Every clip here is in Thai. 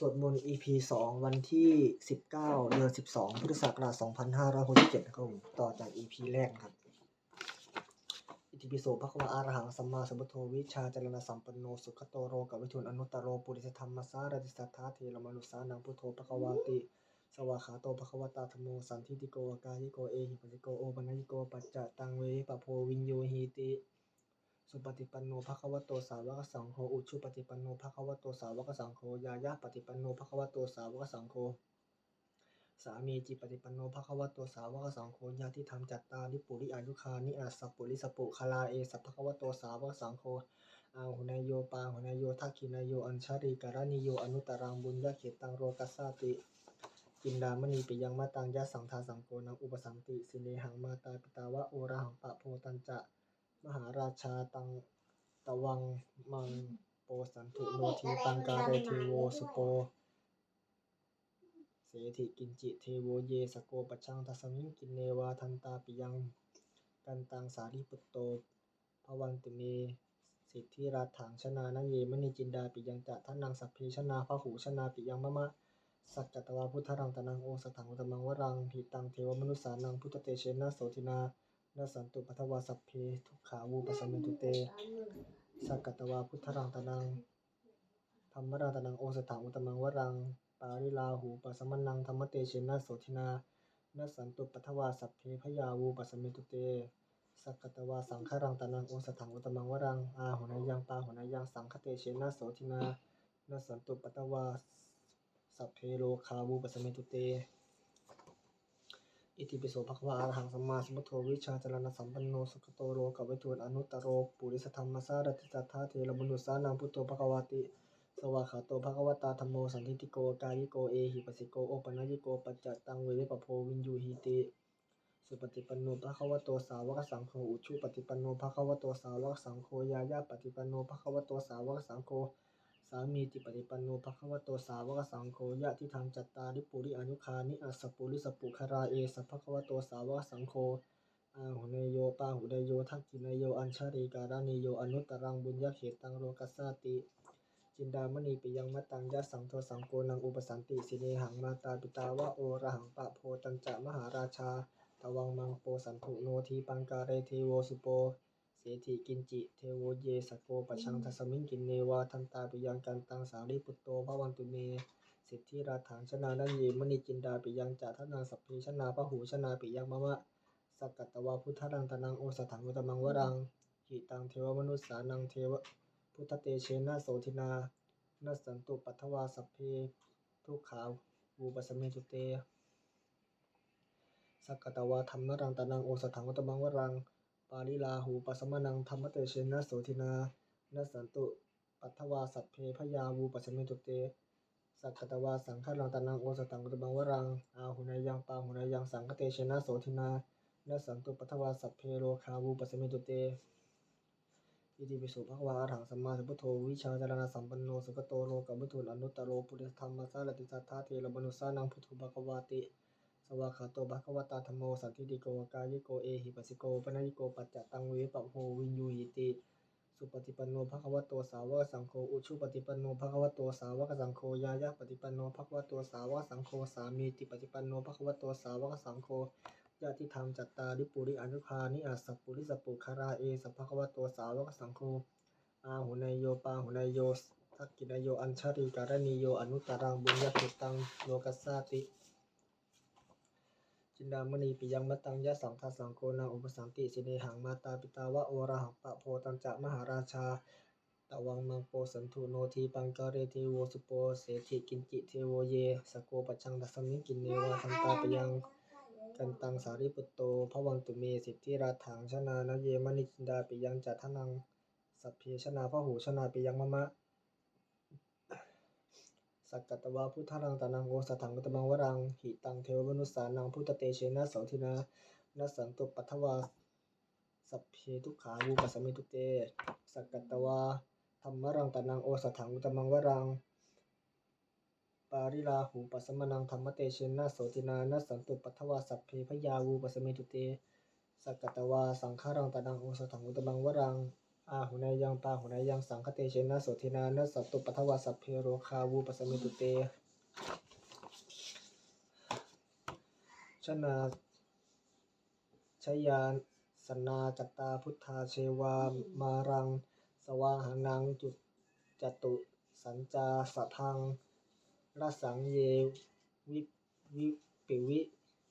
สวดมนต์ EP สองวันที่19เดือน12พุทธศักราช2567นะครับผมต่อจาก EP แรกครับ อิติปิโสภควะอารหังสัมมาสัมพุทโธวิชาจรณะสัมปันโนสุขโตโรกับวิทุนอนุตตโรปุริสธรรมสารติสัทธาเทรมนุสานังพุทโธภควาติ สวาขาโตภควตาธโมสันทิติโกกายิโกเอหิปัสสิโกโอปัญญิโกปัจจตังเวปะโพวินโยหิติ สุปฏิปันโนภควโตสาวกสังโฆอุชุปฏิปันโนภควโตสาวกสังโฆยายาปฏิปันโนภควโตสาวกสังโฆสามีจิปฏิปันโนภควโตสาวกสังโฆญาติธรรมจัตตาริปุริอายุคานิอาสสปุริสปุคาลาเอสัพพควโตสาวกสังโฆอาหุนายโยปาหุนายโยทักขินายโยอัญชาริการณิโยอนุตตรังบุญญาเขตังโรกัสสาติจินดามณีปิยังมาตังยะสังทาสังโกนังอุปสัมติสิเนหังมาตาปิตาวะโอระหังปะโพตันจะ มหาราชาตังตะวังมังโปสันทุโนทีปังการเรเทโวสุโปเสถิกินจิเทโวเยสโกปชังทัสมิงกินเนวาทันตาปิยังกันตังสาริปุตโตภวันตุเมสิทธิราถังชนานเยมณีจินดาปิยังจะท่านังสัพเพชนาพหูชนาปิยังมะมะสัจจตวาพุทธรังตนังโอสถังอุตมังวรังหิตังเทวมนุสานังพุทธเตเชนะโสตินา นสันตุปัทวาสัพเพทุกขาวูปสมเมตุเตสักกตวาพุทธรังตนังธรรมรังตนังโอสถังอุตมังวรัง ปาริลาหูปัสมนังธรรมเตเชนะโสทินานสันตุปัทวาสัพเพพยาวูปสมเมตุเตสักกตวาสังฆรังตนังโอสถังอุตมังวรังอาหุนายังปาหุนายังสังฆเตเชนะโสทินานสันตุปัทวาสัพเพโลคาวูปสมเมตุเต อิติปิโสภควาอรหังสัมมาสัมพุทโธวิชาจรณะสัมปันโนสุขโตโรกัวิทูลอนุตตรโรปุริสธรรมสารติสัทธาเทระมนุสานังพุทโธภควาติ สวากขาโตภควตาธรรมโมสันทิติโกกายิโกเอหิปัสสิโกโอปัญญิโกปัจจตังเววิปโพวินยูหิติสุปฏิปันโนภควโตสาวกสังโฆอุชุปฏิปันโนภควโตสาวกสังโฆยายาปฏิปันโนภควโตสาวกสังโฆ สามีติปฏิปันโนภควโตสาวกสังโฆยะทิธรรมจัตตาริปุริอนุคานิอัสปุริสปุคาราเอสัพพควโตสาวกสังโฆอาหุเนโยปาหุเนโยทักขินโยอัญชริการานิโยอนุตตรังบุญญาเขตังโลกัสสาติ จินดามณีปิยังมะตังยะสังโทสังโกนังอุปสันติสิเนหังมาตาปิตาวะโอระหังปะโพตัญจะมหาราชาตวังมังโปสันทุโนทีปังการเรเทโวสุโป ถิกินจิ เทโวเยสโกปชังทัสมิงกินเนวาทันตาปิยังกันตังสารีปุตโตภวันตุเม สิทธิราถังชนานันเยมณีจินดาปิยังจาทนาสัพเพชนาพหูชนาปิยังมะมะสักกัตตวาพุทธรังตนังโอสถังอุตมังวรังหิตังเทวมนุสสานังเทวพุทธเตเชนะโสทินานัสสันตุปัทวาสัพเพทุกขาวูปสมเมตุเตสักกตวาธรรมรังตนังโอสถังอุตมังวรัง ปาลิลาหูปัสมนังธรรมเตเชนะโสทินานัสันตุปัทวาสัพเพพยาวูปัสมิตุเต สักตวาสังฆรังตานังโอสตังกุตบังวรัง อาหุนายังปาหุนายังสังฆเตเชนะโสทินานัสันตุปัทวาสัพเพโลคาวูปัสมิตุเตอิติปิโสภควาอรหังสัมมาสัมพุทโธวิชาจารณะสัมปันโนสุขโตโลกัมพุทุนอนุตตโรปุริธรรมสารติสัทธาเทระมนุสานังพุทโธภควาติ สวากขาโตภควตาธรรมโมสันทิติโกกายิโกเอหิปัสสิโกปนัญิโกปัจจตังเวปะโหวินยูหิติสุปฏิปันโนภควโตสาวกสังโฆอุชุปฏิปันโนภควโตสาวกสังโฆยายาปฏิปันโนภควโตสาวกสังโฆสามีติปฏิปันโนภควโตสาวกสังโฆญาติธรรมจัตตาริปุริอนุคานิอาสสปุริสปุคาราเอสัพพควโตสาวกสังโฆอาหุนายโยปาหุนายโยทักกินายโยอัญชาริการณิโยอนุตตรังบุญญาเขตังโลกัสสาติ จินดามณีปิยังมตังยะสังทาสังโกนาอุปสันติสิเนหังมาตาปิตาวะโอระหังปะโพตัญจะมหาราชาตวังมังโปสันทุโนทีปังกาเรเทโวสุโปเสถิกินจิเทโวเยสโกปชังทัสมิงกินเนวาทันตาปิยังกันตังสาริปุตโตภวันตุเมสิทธิราถังชนานเยมณิจินดาปิยังจัทนังสัพเพชนาพหูชนาปิยังมะมะ สักกตวาพุทธรังตานังโอสถังกตมังวรังหิตังเทวมนุสานังพุทธเตเชนะโสทินานัสสันตุปัทวาสัพเพทุขาวูปัสสมิทุเต สักกตวาธรรมรังตานังโอสถังกตมังวรังปาริลาหูปัสสมนังธรรมเตเชนะโสทินานัสสันตุปัทวาสัพเพพยาวูปัสสมิทุเต สักกตวาสังฆรังตานังโอสถังกตมังวรัง อาหุนายยังปาหุนายยังสังคเตเชนะโสทินานะสัตตุปัทวาสัพเพโรคาวูปสมิตุเตชนะชยานสนาจตตาพุทธาเชวามารัง สวาหานังจุจตุสัญจาสะทังรสังเยวิวิปิวิ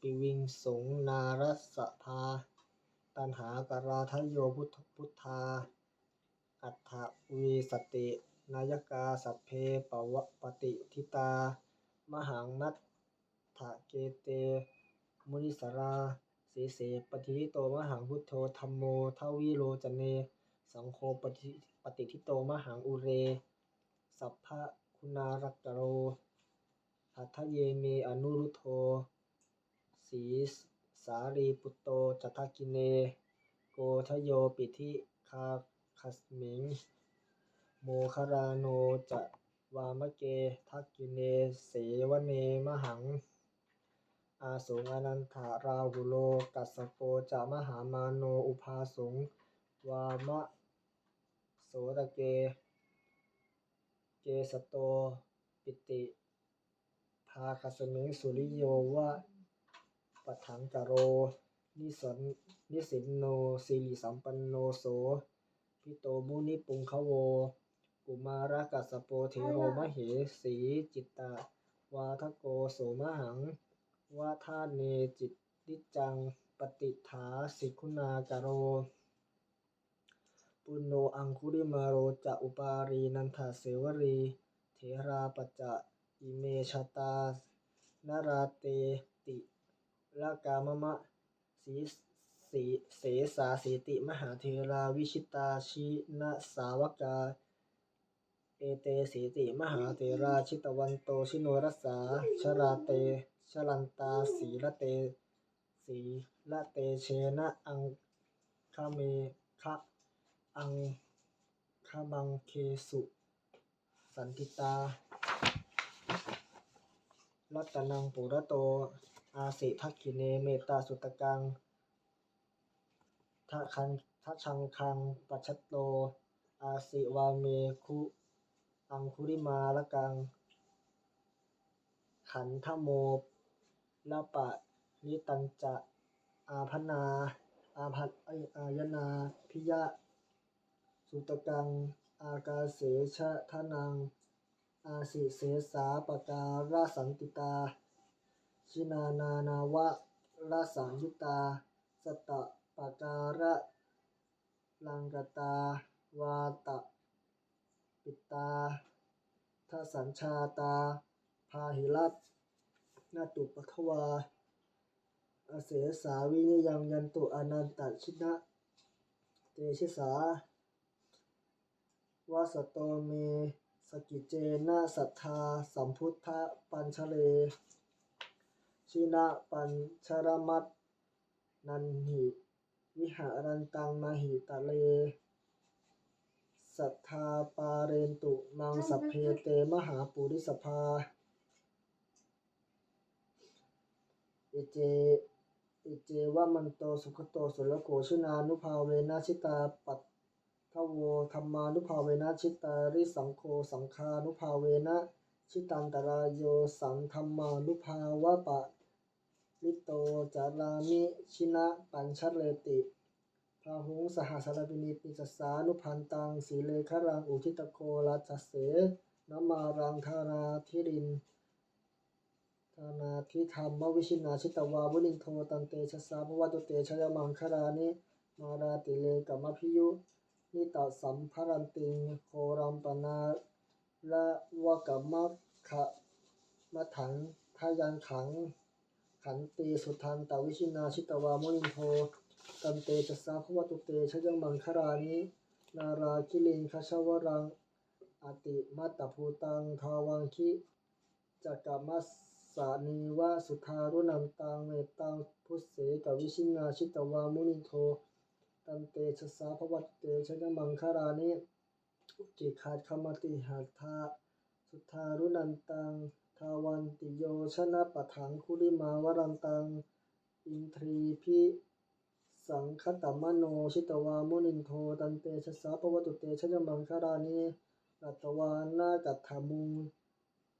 ปิวิงสงนารสภาตันหากราทโยพุทธพุทธา อัฏฐวีสตินายกาสัพเพปวะปฏิทิตา มหังมัตถะเกเต มุนิสราสีเสปฏิทิโตมหังพุทโธธรรมโมทวิโรจเน สังโฆปฏิปฏิทิโตมหังอุเร สัพพะคุณารักโรอัทเยเมอนุรุโธสีสารีปุตโตจัตกิเน โกทโยปิธิคา คัสมิง โมคาราโนจะวามะเก ทักกิเน เสวเน มหัง อาสงอนันทาราหุโล กัสโปจะมหามาโน อุภาสง วามะโสตะเก เกสโต ปิติภาคสมิงสุริโยวะปัถังกโร นิสันนิสินโนสิริสัมปันโนโส พิโตมุนิปุงคะโว กุมารกัสสโปเทโรมเหสีจิตตา วาทโกโสมหังวาทาเนจิตติจัง ปฏิฐาสิกุณากโร ปุณโนอังคุริมาโรจะอุปารีนันทเสวรีเถราปัจจะอิเมชตานาราเตติลากามะมะสี สีเสสาสีติมหาเทราวิชิตาชินะสาวกา เอเตสีติมหาเทราชิตวันโตชิโนรัสสาชราเตชลันตาสีละเตสีละเตเชนะอังคาเมคะอังคามังเคสุสันติตารัตนังปุระโต อาสิทักขิเนเมตตาสุตกัง ทะคันทะชังคังปัชโต อาสิวาเมคุอังคุริมาละกัง ขันธโมละปะนิตันจะ อาพนา อาพัตอายนาพิยะ สุตกัง อากาเสชะทะนัง อาสิเสสาปการาสันติตา ชินานานาวะราสังยุตา สตะ ปการะลังกตาวาตะ ปิตาทสัญชาตา พาหิรัตนาตุปทวาอาเสสาวินิยังยันตุอนันตชินะ เตชิสาวาสโตเม สกิเจนะสัทธา สัมพุทธปัญชเล ชินะปัญชรมัตนันหิ วิหารันตังมหิตะเล สัทธาปาเรนตุมังสัพเพเตมหาปุริสภาเอเจเอเจวะมันโตสุขโตสุรโกชินานุภาเวนะชิตาปัตทโวธรรมานุภาเวนะชิตาริสังโฆสังคานุภาเวนะชิตันตรายโยสังธรรมานุภาวะปะ ลิโตจารามิชินะปัญชัเลติพาหุงสหสารปินิปิจสานุพันตังสีเลขรังอุทิตโกราชเสนมารังธาราธิรินธานาทิธรรมวิชินาชิตวาวุนินโทตันเตชะสาภวตุเตชยมังคารานิมาราติเลกัมมพิยุนิตาสัมภรันติงโครัมปนาละวะกัมมะขะมะถังทายันขัง ขันติสุทันตวิชินาชิตวามุนินโทตันเตชะสาภวตุเตชยังมังคารานินาราคิลิงคชวรัง อติมัตตภูตังทาวังคิจักกมัสสานีวะสุทารุนันตังเมตังพุเสกวิชินาชิตวามุนิโทตันเตชะสาภวัตเตชะมังคารานิจิขาดคมติหัตถาสุทารุนันตัง ทาวันติโยชนะปะถังคุริมาวรันตัง อินทรีพิสสังคตมโนชิตวามุนินโทตันเตชะสาปวัตุเตชะยมังคารานิรัตวานากัตถามุง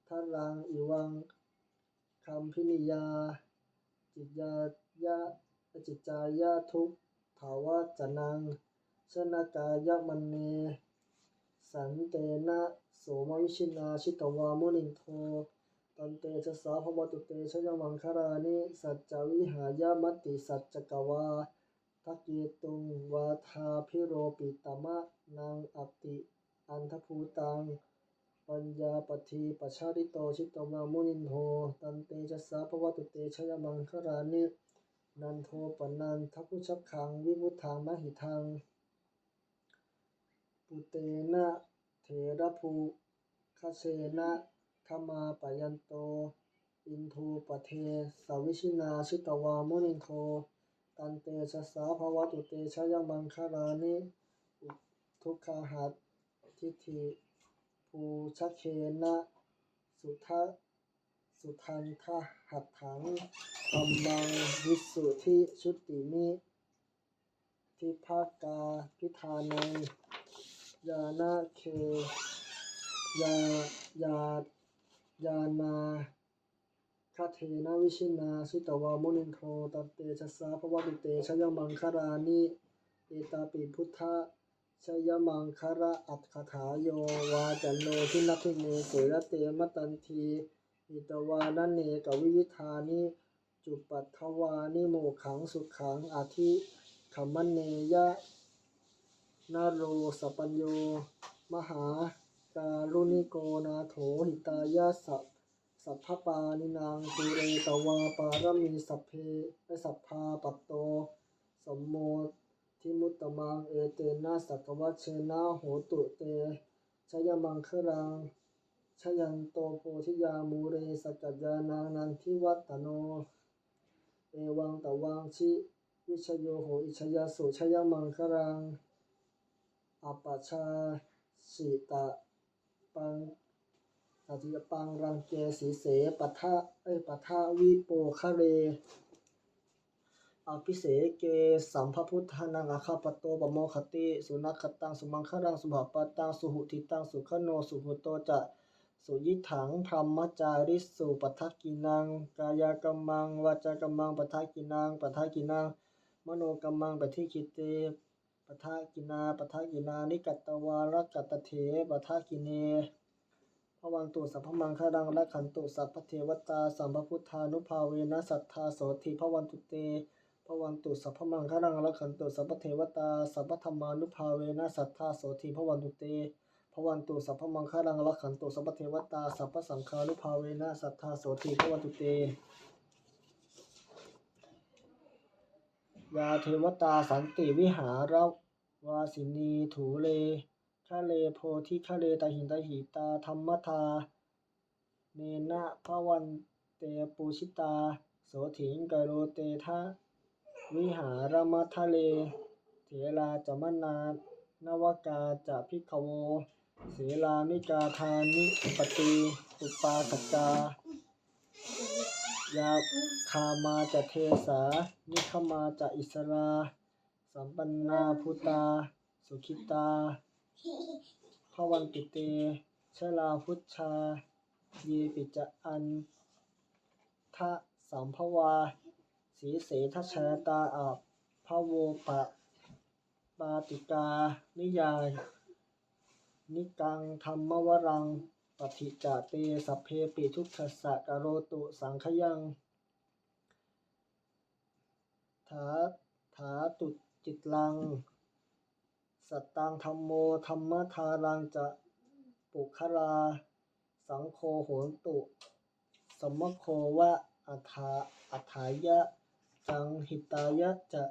ทารังอิวังคัมพินิยา จิตยายะจิตจายะทุกภาวะจนังชนากายะมันเน สันเตนะโสมวิชินาชิตวามุนินโท ตันเตชะสาภวตุเตชะยมังคารานิสัจจวิหายามติสัจจกวาทักเยตุงวาทาพิโรปิตมะนังอติ อันทภูตัง ปัญญาปทีปชาริโตชิตวามุนินโทตันเตชะสาภวตุเตชะยมังคารานินันโทปนันทัพุชักขัง วิมุตถังมหิทัง ปุเตนะเถระภูคเชนะ ขมาปยันโต อินทูปเทสวิชินาชิตวามุนินโท ตันเตชะสาภวตุเตชะยังมังคารานิทุกขาหัตทิฏฐิภูชเชนะสุทะสุทันทหัตถังธัมมังวิสุทธิชุติมิทิภากาพิธานังยานาเคยายา ยานาคาเทนะวิชินาชิตวามุนินโทตันเตชะสาภวตุเตชะยมังคารานิเอตาปิพุทธะชยมังคาระอัตถถาโยวาจันโนทินัทิเนเสระเตมตันทีอิตวานันเนกวิวิธานิจุปัตถวานิโมขังสุขังอาทิขมันเนยะนาโรสปัญโยมหา การุณิโกนาโถหิตายาสัพสัพพปานินางตุเรตวาปารมีสัพเพสัพพาปัตโตสมโมทิมุตตมังเอเตนะสักวัชเชนะโหตุเตชยมังคลังชยันโตโพธิยามูเรสกัจจานานันทิวัตโน เอวังตวังชิวิชโยโหอิชยาสุชยมังคลัง อัปปชาสิตะ ปังสัจจปังรังเกสีเสปะทะเอ้ยปะทะวิโปคะเรอภิเสเกสัมภพุทธานังอาคาปโตปโมคติ สุนัขตัง สุมังครัง สุภปตัง สุหุทิตัง สุขโน สุหุโตจะ สุยิถังพรหมจาริสุปทักกินัง กายกรรมัง วาจากรรมังปทักกินังปทักกินัง มโนกรรมังปฏิคิเต ปทากินาปทากินานิกัตตวารักัตตเถปทากิเนภวันตุสัพพมังคารังละขันตุสัพพเทวตาสัมภพุทธานุภาเวนะสัทธาโสติภวันตุเตภวันตุสัพพมังคารังละขันตุสัพพเทวตาสัพพธรรมานุภาเวนะสัทธาโสติภวันตุเตภวันตุสัพพมังคารังละขันตุสัพพเทวตาสัพพสังฆานุภาเวนะสัทธาโสติภวันตุเต ยาเทวตาสันติวิหารวาสินีถูเลคะเลโพธิคะเลตาหินตาหิตาธรรมทา เนนะพระวันเตปูชิตา โสถิงกโรเตทะวิหารมัทะเล เถราจมนานวกาจะพิกขโวเสลามิกาทานิปติ อุปาสกา ยาคามาจะเทสา นิคมาจะอิสรา สัมปันนาพุตา สุขิตาพวันติเต ชลาพุชชา เยปิจะอันทะสัมภวา สีเสทัชชยตาอาพะโวปะปาติกา นิยาย นิกังธรรมวรัง ปฏิจจเตสัพเพปิทุกขสสะกโรตุสังขยังถาถาตุจิตลัง สัตตังธรรมโมธรรมทารังจะปุคลาสังโฆโหนตุ สมโควะอัฏฐาอัฏฐายะ จังหิตายะจะ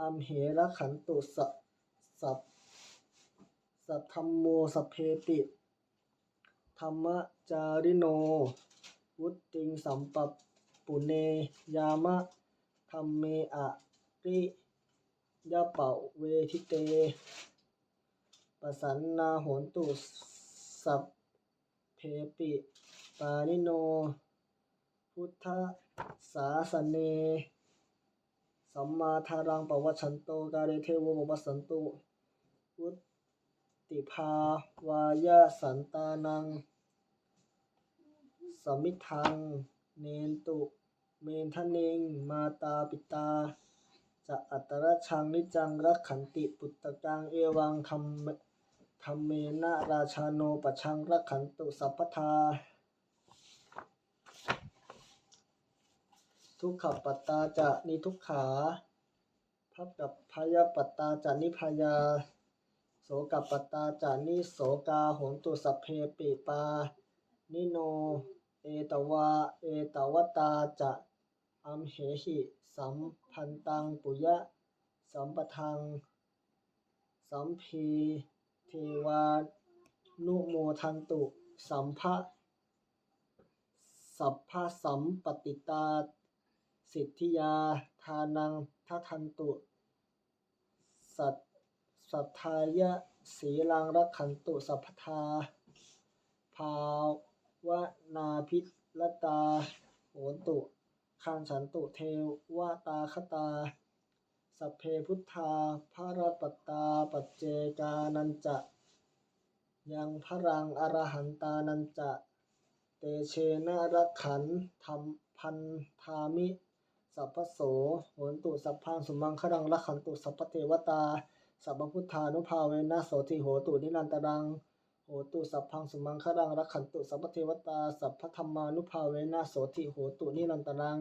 อัมเหระขันตุสสัพสัทธัมโมสพเพติ ธรรมจาริโน วุตติงสัมปปปุเนยามะธรรมเมอะริยะเป่าเวทิเตปสันนาโหนตุสัพเพปิปานิโน พุทธสาสเน สัมมาทารังปวัชชันโตกาเรเทโวปปัสันตุวุ ติภาวายะสันตานัง สมิทธัง เนนตุ เมนทเนง มาตาปิตา จะอัตระชังนิจังรักขันติปุตตะกังเอวังธรรมธรรมเมนะราชาโนปะชังรักขันตุสัพพทาทุกขปัตตาจะนิทุกขาพับกับพยาปัตตาจะนิพยา โสกัปตาจะนิโสกาหนตุสัพเพปิปา นิโน เอตวา เอตวตาจะอัมเหหิ สัมพันตังปุยะ สัมปทัง สัมพีเทวานุโมทันตุ สัมภะสัพพะสัมปติตา สิทธิยา ทานังทัทันตุ สัต สัทธายะสีลังรักขันตุสัพพทา ภาวนาพิรตาโหนตุคันฉันตุเทวตาคตา สัพเพพุทธาภารปัตตาปัจเจกานันจะ ยังพรังอรหันตานันจะ เตเชนะรักขันธรรมพันธามิ สัพพโสโหนตุสัพพังสุมังครังรักขันตุสัพพเทวตา สัพพุทธานุภาเวนะโสติโหตุนิรันตรังโหตุสัพพังสุมังครังรักขันตุสัพพเทวตาสัพพธรรมานุภาเวนะโสติโหตุนิรันตรัง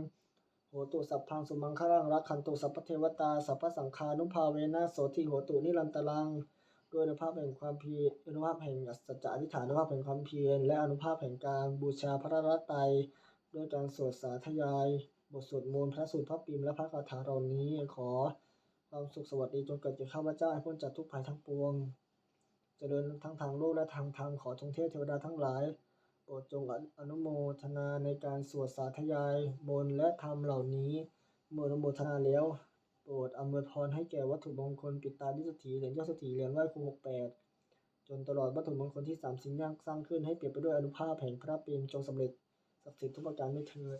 โหตุสัพพังสุมังครังรักขันตุสัพพเทวตาสัพพสังฆานุภาเวนะโสติโหตุนิรันตรังด้วยอนุภาพแห่งความเพียรอนุภาพแห่งสัจจะอธิฐานอนุภาพแห่งความเพียรและอนุภาพแห่งการบูชาพระรัตนตรัยด้วยการสวดสาธยาย บทสวดมนต์พระสูตรพระปิมและพระคาถาเหล่านี้ขอ ความสุขสวัสดีจงเกิดแก่ข้าพเจ้าให้พ้นจากทุกภัยทั้งปวงจเจริญทั้งทางโลกและทางธรรมขอจงเทพเทวดาทั้งหลาย โปรดจงอนุโมทนาในการสวดสาธยายมนและธรรมเหล่านี้ เมื่ออนุโมทนาแล้ว โปรดอำนวยพรให้แก่วัตถุมงคลปิดตาดิสถีเหรียญยอดสถีเหรียญไหว้ครูหกแปดจนตลอดวัตถุมงคลที่สามสิ่งย่างสร้างขึ้นให้เปรียบไปด้วยอนุภาพแห่งพระปิ่มจงสำเร็จศักดิ์สิทธิ์ทุกประการไม่เถิด